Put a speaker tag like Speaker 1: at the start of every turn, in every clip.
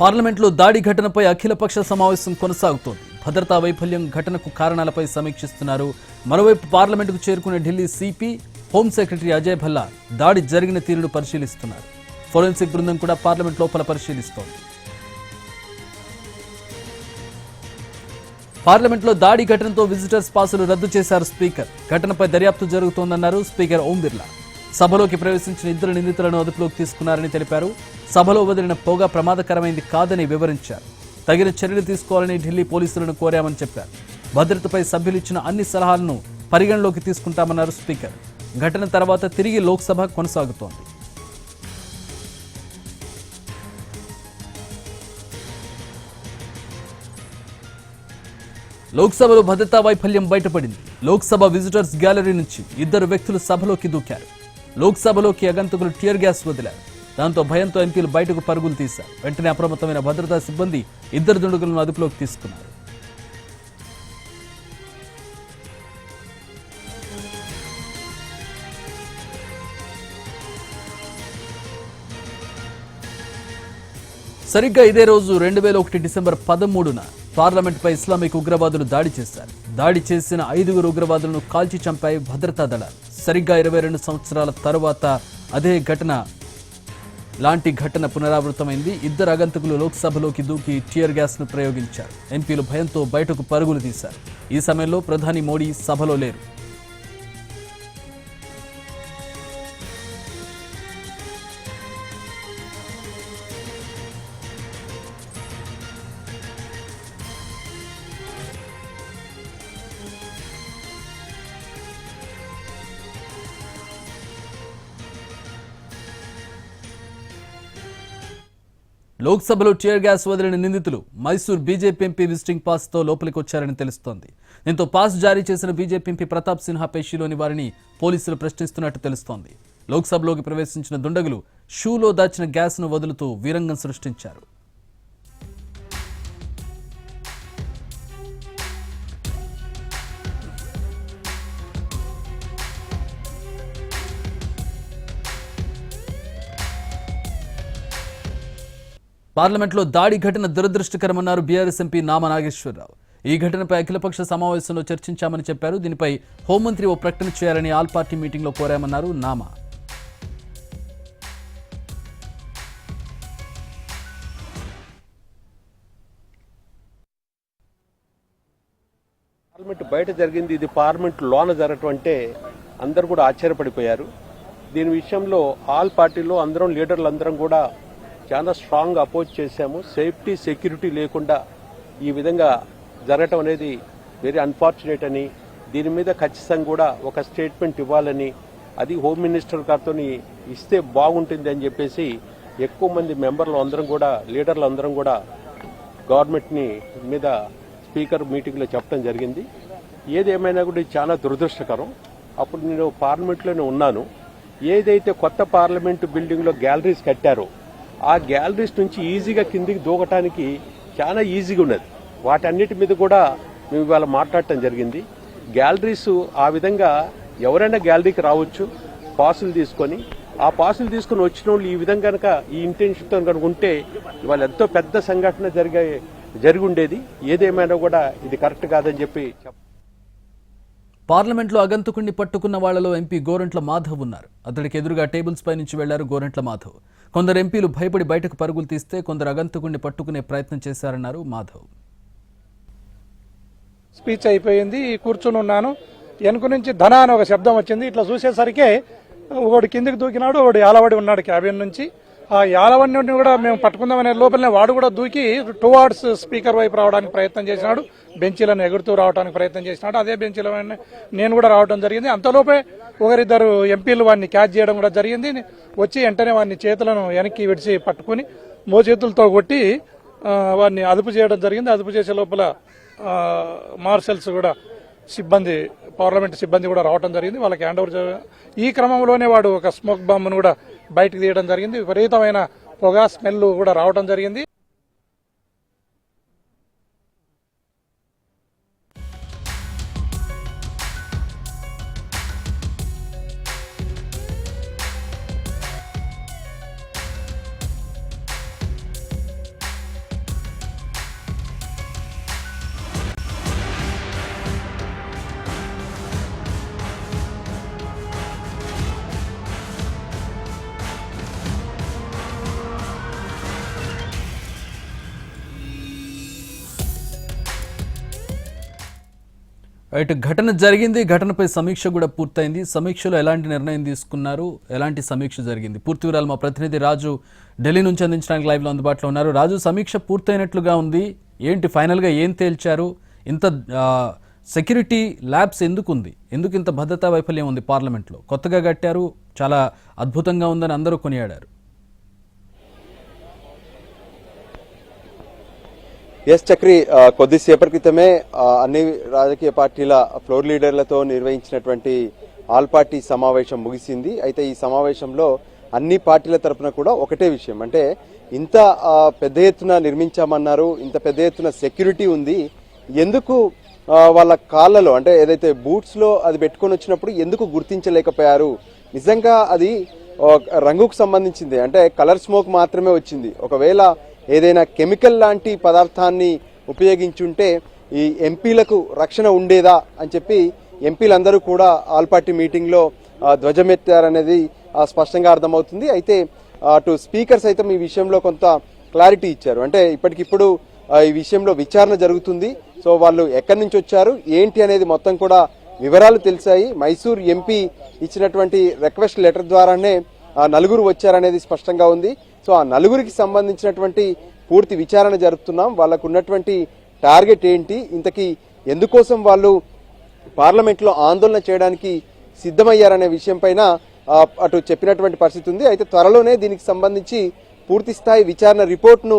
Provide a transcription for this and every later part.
Speaker 1: పార్లమెంట్లో దాడి ఘటనపై అఖిలపక్ష సమావేశం కొనసాగుతోంది. భద్రతా వైఫల్యం ఘటనకు కారణాలపై సమీక్షిస్తున్నారు. మరోవైపు పార్లమెంటుకు చేరుకున్న Delhi CP home secretary Ajay Bhalla దాడి జరిగిన తీరును పరిశీలిస్తున్నారు. ఫోరెన్సిక్ బృందం కూడా పార్లమెంట్ లోపల పరిశీలిస్తోంది. పార్లమెంట్లో దాడి ఘటనతో విజిటర్స్ పాసులు రద్దు చేశారు స్పీకర్. ఘటనపై దర్యాప్తు జరుగుతోందన్నారు స్పీకర్ ఓం బిర్లా. సభలోకి ప్రవేశించిన ఇద్దరు నిందితులను అదుపులోకి తీసుకున్నారని తెలిపారు. సభలో వదిలిన పొగ ప్రమాదకరమైంది కాదని వివరించారు. తగిన చర్యలు తీసుకోవాలని ఢిల్లీ పోలీసులను కోరామని చెప్పారు. భద్రతపై సభ్యులు ఇచ్చిన అన్ని సలహాలను పరిగణలోకి తీసుకుంటామన్నారు స్పీకర్. ఘటన తర్వాత తిరిగి లోక్సభ కొనసాగుతోంది. లోక్సభలో భద్రతా వైఫల్యం బయటపడింది. లోక్సభ విజిటర్స్ గ్యాలరీ నుంచి ఇద్దరు వ్యక్తులు సభలోకి దూకారు. లోక్సభలోకి అగంతకులు టియర్ గ్యాస్ వదిలారు. దాంతో భయంతో ఎంపీలు బయటకు పరుగులు తీశారు. వెంటనే అప్రమత్తమైన భద్రతా సిబ్బంది ఇద్దరు దుండగులను అదుపులోకి తీసుకున్నారు. సరిగ్గా ఇదే రోజు రెండు వేల ఒకటి డిసెంబర్ పదమూడున పార్లమెంట్పై ఇస్లామిక్ ఉగ్రవాదులు దాడి చేశారు. దాడి చేసిన ఐదుగురు ఉగ్రవాదులను కాల్చి చంపాయి భద్రతా దళాలు. సరిగ్గా ఇరవై రెండు సంవత్సరాల తర్వాత అదే ఘటన లాంటి ఘటన పునరావృతమైంది. ఇద్దరు అగంతకులు లోక్సభలోకి దూకి టియర్ గ్యాస్ను ప్రయోగించారు. ఎంపీలు భయంతో బయటకు పరుగులు తీశారు. ఈ సమయంలో ప్రధాని మోడీ సభలో లేరు. లోక్సభలో టియర్ గ్యాస్ వదిలిన నిందితులు మైసూర్ బీజేపీ ఎంపీ విజిటింగ్ పాస్తో లోపలికి వచ్చారని తెలుస్తోంది. దీంతో పాస్ జారీ చేసిన బీజేపీ ఎంపీ ప్రతాప్ సిన్హా పేషీలోని వారిని పోలీసులు ప్రశ్నిస్తున్నట్టు తెలుస్తోంది. లోక్సభలోకి ప్రవేశించిన దుండగులు షూలో దాచిన గ్యాస్ను వదులుతూ వీరంగం సృష్టించారు. పార్లమెంట్లో దాడి ఘటన దురదృష్టకరమన్నారు బీఆర్ఎస్ ఎంపీ నామ నాగేశ్వరరావు. ఈ ఘటనపై అఖిలపక్ష సమావేశంలో చర్చించామని చెప్పారు. దీనిపై హోంమంత్రి ఓ ప్రకటన చేయాలని ఆల్ పార్టీ మీటింగ్లో కోరామన్నారు నామా.
Speaker 2: పార్లమెంట్ బయట జరిగింది. ఇది పార్లమెంట్ లోన జరగటంటే అందరూ కూడా ఆశ్చర్యపడిపోయారు. దీని విషయంలో ఆల్ పార్టీలో అందరం లీడర్లు అందరం కూడా చాలా స్ట్రాంగ్ అపోజ్ చేశాము. సేఫ్టీ సెక్యూరిటీ లేకుండా ఈ విధంగా జరగటం అనేది వెరీ అన్ఫార్చునేట్ అని దీని మీద ఖచ్చితంగా కూడా ఒక స్టేట్మెంట్ ఇవ్వాలని అది హోమ్ మినిస్టర్ గారితో ఇస్తే బాగుంటుంది అని చెప్పేసి ఎక్కువ మంది మెంబర్లు అందరం కూడా లీడర్లు అందరం కూడా గవర్నమెంట్ని మీద స్పీకర్ మీటింగ్లో చెప్పడం జరిగింది. ఏదేమైనా కూడా చాలా దురదృష్టకరం. అప్పుడు నేను పార్లమెంట్లోనే ఉన్నాను. ఏదైతే కొత్త పార్లమెంట్ బిల్డింగ్లో గ్యాలరీస్ కట్టారో ఆ గ్యాలరీస్ నుంచి ఈజీగా కిందికి దూకటానికి చాలా ఈజీగా ఉన్నది. వాటన్నిటి మీద కూడా మేము ఇవాళ మాట్లాడటం జరిగింది. గ్యాలరీస్ ఆ విధంగా ఎవరైనా గ్యాలరీకి రావచ్చు పాసులు తీసుకొని ఆ పాసులు తీసుకుని వచ్చిన వాళ్ళు ఈ విధంగా కనుక ఈ ఇంటెన్షన్తో కనుక ఉంటే ఇవాళ ఎంతో పెద్ద సంఘటన జరిగే జరిగి ఉండేది. ఏదేమైనా కూడా ఇది కరెక్ట్ కాదని చెప్పి
Speaker 1: పార్లమెంట్లో అగంతకుణ్ణి పట్టుకున్న వాళ్ళలో ఎంపీ గోరంట్ల మాధవ్ ఉన్నారు. అతడికి ఎదురుగా టేబుల్స్ పై నుంచి వెళ్ళారు గోరంట్ల మాధవ్. కొందరు ఎంపీలు భయపడి బయటకు పరుగులు తీస్తే కొందరు అగంతకుణ్ణి పట్టుకునే ప్రయత్నం చేశారన్నారు మాధవ్.
Speaker 3: స్పీచ్ అయిపోయింది కూర్చుని ఉన్నాను. వెనుక నుంచి ధన అని ఒక శబ్దం వచ్చింది. ఇట్లా చూసేసరికి ఒకడు కిందికి దూకినాడు ఒకడు అలవడి ఉన్నాడు క్యాబిన్ నుంచి. ఆ యాలవడిని కూడా మేము పట్టుకుందామనే లోపలనే వాడు కూడా దూకి టూ అవర్స్ స్పీకర్ వైపు రావడానికి ప్రయత్నం చేసినాడు. బెంచీలను ఎగురుతూ రావడానికి ప్రయత్నం చేసినాడు. అదే బెంచీల నేను కూడా రావడం జరిగింది. అంతలోపే ఒకరిద్దరు ఎంపీలు వాడిని క్యాచ్ చేయడం కూడా జరిగింది. వచ్చి వెంటనే వాడిని చేతులను వెనక్కి విడిచి పట్టుకుని మోచేతులతో కొట్టి వాడిని అదుపు చేయడం జరిగింది. అదుపు చేసే లోపల మార్షల్స్ కూడా సిబ్బంది పార్లమెంట్ సిబ్బంది కూడా రావడం జరిగింది. వాళ్ళకి హ్యాండ్ ఓవర్ ఈ క్రమంలోనే వాడు ఒక స్మోక్ బాంబును కూడా బయటకు తీయడం జరిగింది. విపరీతమైన పొగ స్మెల్ కూడా రావడం జరిగింది.
Speaker 1: రైట్ ఘటన జరిగింది ఘటనపై సమీక్ష కూడా పూర్తయింది. సమీక్షలో ఎలాంటి నిర్ణయం తీసుకున్నారు? ఎలాంటి సమీక్ష జరిగింది? పూర్తి వివరాలు మా ప్రతినిధి రాజు ఢిల్లీ నుంచి అందించడానికి లైవ్లో అందుబాటులో ఉన్నారు. రాజు సమీక్ష పూర్తయినట్లుగా ఉంది. ఏంటి? ఫైనల్గా ఏం తేల్చారు? ఇంత సెక్యూరిటీ ల్యాబ్స్ ఎందుకు ఉంది ఎందుకు ఇంత భద్రతా వైఫల్యం ఉంది పార్లమెంట్లో? కొత్తగా కట్టారు చాలా అద్భుతంగా ఉందని అందరూ కొనియాడారు.
Speaker 4: ఎస్ చక్రి కొద్దిసేపటి క్రితమే అన్ని రాజకీయ పార్టీల ఫ్లోర్ లీడర్లతో నిర్వహించినటువంటి ఆల్ పార్టీ సమావేశం ముగిసింది. అయితే ఈ సమావేశంలో అన్ని పార్టీల తరపున కూడా ఒకటే విషయం. అంటే ఇంత పెద్ద ఎత్తున నిర్మించామన్నారు ఇంత పెద్ద ఎత్తున సెక్యూరిటీ ఉంది. ఎందుకు వాళ్ళ కాళ్ళలో అంటే ఏదైతే బూట్స్లో అది పెట్టుకొని వచ్చినప్పుడు ఎందుకు గుర్తించలేకపోయారు? నిజంగా అది రంగుకు సంబంధించింది. అంటే కలర్ స్మోక్ మాత్రమే వచ్చింది. ఒకవేళ ఏదైనా కెమికల్ లాంటి పదార్థాన్ని ఉపయోగించుంటే ఈ ఎంపీలకు రక్షణ ఉండేదా అని చెప్పి ఎంపీలందరూ కూడా ఆల్ పార్టీ మీటింగ్లో ధ్వజమెత్తారనేది ఆ, స్పష్టంగా అర్థమవుతుంది. అయితే అటు స్పీకర్ సైతం ఈ విషయంలో కొంత క్లారిటీ ఇచ్చారు. అంటే ఇప్పటికిప్పుడు ఈ విషయంలో విచారణ జరుగుతుంది. సో వాళ్ళు ఎక్కడి నుంచి వచ్చారు ఏంటి అనేది మొత్తం కూడా వివరాలు తెలిసాయి. మైసూర్ ఎంపీ ఇచ్చినటువంటి రిక్వెస్ట్ లెటర్ ద్వారానే నలుగురు వచ్చారనేది స్పష్టంగా ఉంది. సో ఆ నలుగురికి సంబంధించినటువంటి పూర్తి విచారణ జరుపుతున్నాం. వాళ్ళకు ఉన్నటువంటి టార్గెట్ ఏంటి? ఇంతకీ ఎందుకోసం వాళ్ళు పార్లమెంట్లో ఆందోళన చేయడానికి సిద్ధమయ్యారనే విషయం పైన అటు చెప్పినటువంటి పరిస్థితి ఉంది. అయితే త్వరలోనే దీనికి సంబంధించి పూర్తి స్థాయి విచారణ రిపోర్ట్ను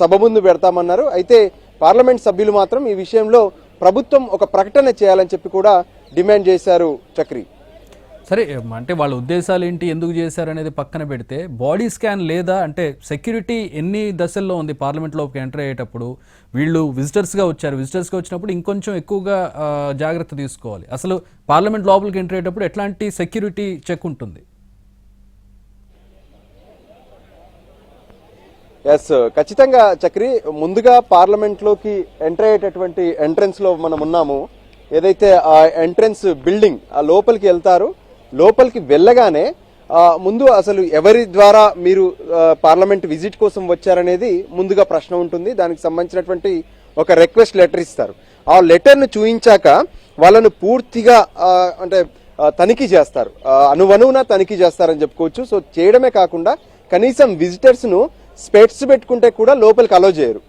Speaker 4: సభ ముందు పెడతామన్నారు. అయితే పార్లమెంట్ సభ్యులు మాత్రం ఈ విషయంలో ప్రభుత్వం ఒక ప్రకటన చేయాలని చెప్పి కూడా డిమాండ్ చేశారు చక్రి.
Speaker 1: సరే అంటే వాళ్ళ ఉద్దేశాలు ఏంటి ఎందుకు చేశారు అనేది పక్కన పెడితే బాడీ స్కాన్ లేదా అంటే సెక్యూరిటీ ఎన్ని దశల్లో ఉంది పార్లమెంట్లోకి ఎంటర్ అయ్యేటప్పుడు వీళ్ళు విజిటర్స్గా వచ్చారు. విజిటర్స్గా వచ్చినప్పుడు ఇంకొంచెం ఎక్కువగా జాగ్రత్త తీసుకోవాలి. అసలు పార్లమెంట్ లోపలికి ఎంటర్ అయ్యేటప్పుడు ఎట్లాంటి సెక్యూరిటీ చెక్ ఉంటుంది?
Speaker 4: ఎస్ ఖచ్చితంగా చక్రి. ముందుగా పార్లమెంట్లోకి ఎంటర్ అయ్యేటటువంటి ఎంట్రెన్స్లో మనం ఉన్నాము. ఏదైతే ఆ ఎంట్రన్స్ బిల్డింగ్ ఆ లోపలికి వెళ్తారు లోపలికి వెళ్ళగానే ముందు అసలు ఎవరి ద్వారా మీరు పార్లమెంట్ విజిట్ కోసం వచ్చారనేది ముందుగా ప్రశ్న ఉంటుంది. దానికి సంబంధించినటువంటి ఒక రిక్వెస్ట్ లెటర్ ఇస్తారు. ఆ లెటర్ను చూయించాక వాళ్ళను పూర్తిగా అంటే తనిఖీ చేస్తారు. అనువనువున తనిఖీ చేస్తారని చెప్పుకోవచ్చు. సో చేయడమే కాకుండా కనీసం విజిటర్స్ను స్పెట్స్ పెట్టుకుంటే కూడా లోపలికి అలో చేయరు.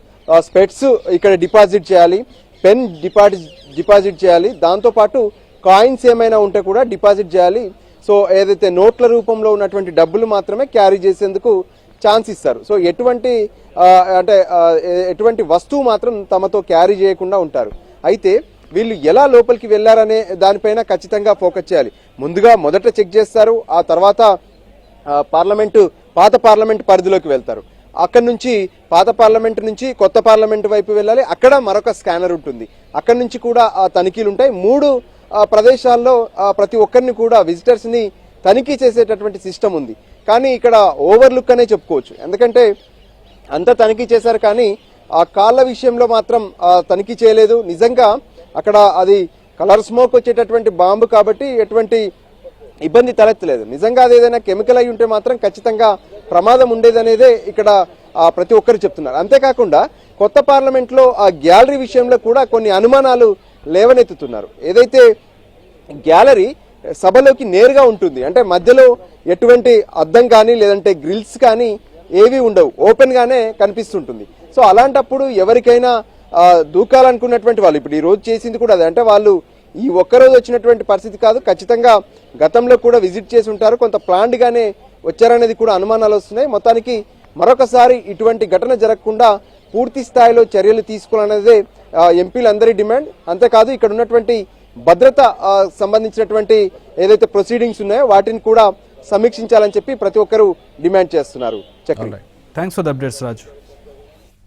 Speaker 4: స్పెట్స్ ఇక్కడ డిపాజిట్ చేయాలి పెన్ డిపాజిట్ డిపాజిట్ చేయాలి. దాంతో పాటు కాయిన్స్ ఏమైనా ఉంటే కూడా డిపాజిట్ చేయాలి. సో ఏదైతే నోట్ల రూపంలో ఉన్నటువంటి డబ్బులు మాత్రమే క్యారీ చేసేందుకు ఛాన్స్ ఇస్తారు. సో ఎటువంటి అంటే ఎటువంటి వస్తువు మాత్రం తమతో క్యారీ చేయకుండా ఉంటారు. అయితే వీళ్ళు ఎలా లోపలికి వెళ్ళారనే దానిపైన ఖచ్చితంగా ఫోకస్ చేయాలి. ముందుగా మొదట చెక్ చేస్తారు. ఆ తర్వాత పార్లమెంటు పాత పార్లమెంట్ పరిధిలోకి వెళ్తారు. అక్కడ నుంచి పాత పార్లమెంట్ నుంచి కొత్త పార్లమెంట్ వైపు వెళ్ళాలి. అక్కడ మరొక స్కానర్ ఉంటుంది. అక్కడ నుంచి కూడా ఆ తనిఖీలు ఉంటాయి మూడు ప్రదేశాల్లో ఆ, ప్రతి ఒక్కరిని కూడా విజిటర్స్ని తనిఖీ చేసేటటువంటి సిస్టమ్ ఉంది. కానీ ఇక్కడ ఓవర్లుక్ అనే చెప్పుకోవచ్చు. ఎందుకంటే అంతా తనిఖీ చేశారు కానీ ఆ కాళ్ళ విషయంలో మాత్రం తనిఖీ చేయలేదు. నిజంగా అక్కడ అది కలర్ స్మోక్ వచ్చేటటువంటి బాంబు కాబట్టి ఎటువంటి ఇబ్బంది తలెత్తలేదు. నిజంగా అది ఏదైనా కెమికల్ అయి ఉంటే మాత్రం ఖచ్చితంగా ప్రమాదం ఉండేదనేదే ఇక్కడ ప్రతి ఒక్కరు చెప్తున్నారు. అంతేకాకుండా కొత్త పార్లమెంట్లో ఆ గ్యాలరీ విషయంలో కూడా కొన్ని అనుమానాలు లేవనెత్తుతున్నారు. ఏదైతే గ్యాలరీ సభలోకి నేరుగా ఉంటుంది అంటే మధ్యలో ఎటువంటి అద్దం కానీ లేదంటే గ్రిల్స్ కానీ ఏవి ఉండవు. ఓపెన్గానే కనిపిస్తుంటుంది. సో అలాంటప్పుడు ఎవరికైనా దూకాలనుకున్నటువంటి వాళ్ళు ఇప్పుడు ఈ రోజు చేసింది కూడా అదే. అంటే వాళ్ళు ఈ ఒక్కరోజు వచ్చినటువంటి పరిస్థితి కాదు. ఖచ్చితంగా గతంలో కూడా విజిట్ చేసి ఉంటారు. కొంత ప్లాండ్గానే వచ్చారనేది కూడా అనుమానాలు వస్తున్నాయి. మొత్తానికి మరొకసారి ఇటువంటి ఘటన జరగకుండా పూర్తి స్థాయిలో చర్యలు తీసుకోవాలనేదే ఎంపీలందరి డిమాండ్. అంతేకాదు ఇక్కడ ఉన్నటువంటి భద్రత సంబంధించినటువంటి ఏదైతే ప్రొసీడింగ్స్ ఉన్నాయో వాటిని కూడా సమీక్షించాలని చెప్పి ప్రతి ఒక్కరూ డిమాండ్ చేస్తున్నారు. Chakri.
Speaker 1: Thanks for the updates Raju